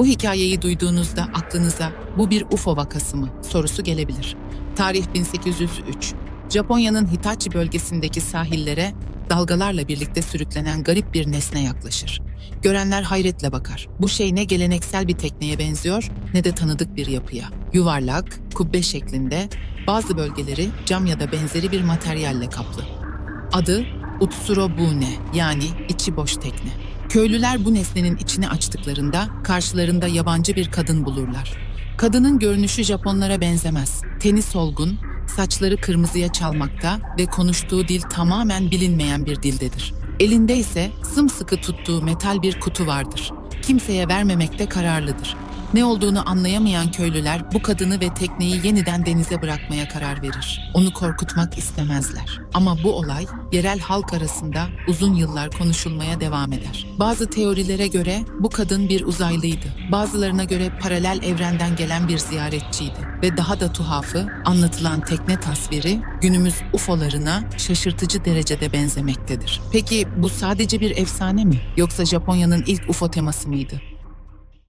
Bu hikayeyi duyduğunuzda aklınıza bu bir UFO vakası mı sorusu gelebilir. Tarih 1803. Japonya'nın Hitachi bölgesindeki sahillere dalgalarla birlikte sürüklenen garip bir nesne yaklaşır. Görenler hayretle bakar. Bu şey ne geleneksel bir tekneye benziyor ne de tanıdık bir yapıya. Yuvarlak, kubbe şeklinde, bazı bölgeleri cam ya da benzeri bir materyalle kaplı. Adı Utsuro Bune yani içi boş tekne. Köylüler bu nesnenin içini açtıklarında karşılarında yabancı bir kadın bulurlar. Kadının görünüşü Japonlara benzemez. Teni solgun, saçları kırmızıya çalmakta ve konuştuğu dil tamamen bilinmeyen bir dildedir. Elinde ise sımsıkı tuttuğu metal bir kutu vardır. Kimseye vermemekte kararlıdır. Ne olduğunu anlayamayan köylüler bu kadını ve tekneyi yeniden denize bırakmaya karar verir. Onu korkutmak istemezler. Ama bu olay yerel halk arasında uzun yıllar konuşulmaya devam eder. Bazı teorilere göre bu kadın bir uzaylıydı. Bazılarına göre paralel evrenden gelen bir ziyaretçiydi. Ve daha da tuhafı anlatılan tekne tasviri günümüz UFO'larına şaşırtıcı derecede benzemektedir. Peki bu sadece bir efsane mi? Yoksa Japonya'nın ilk UFO teması mıydı?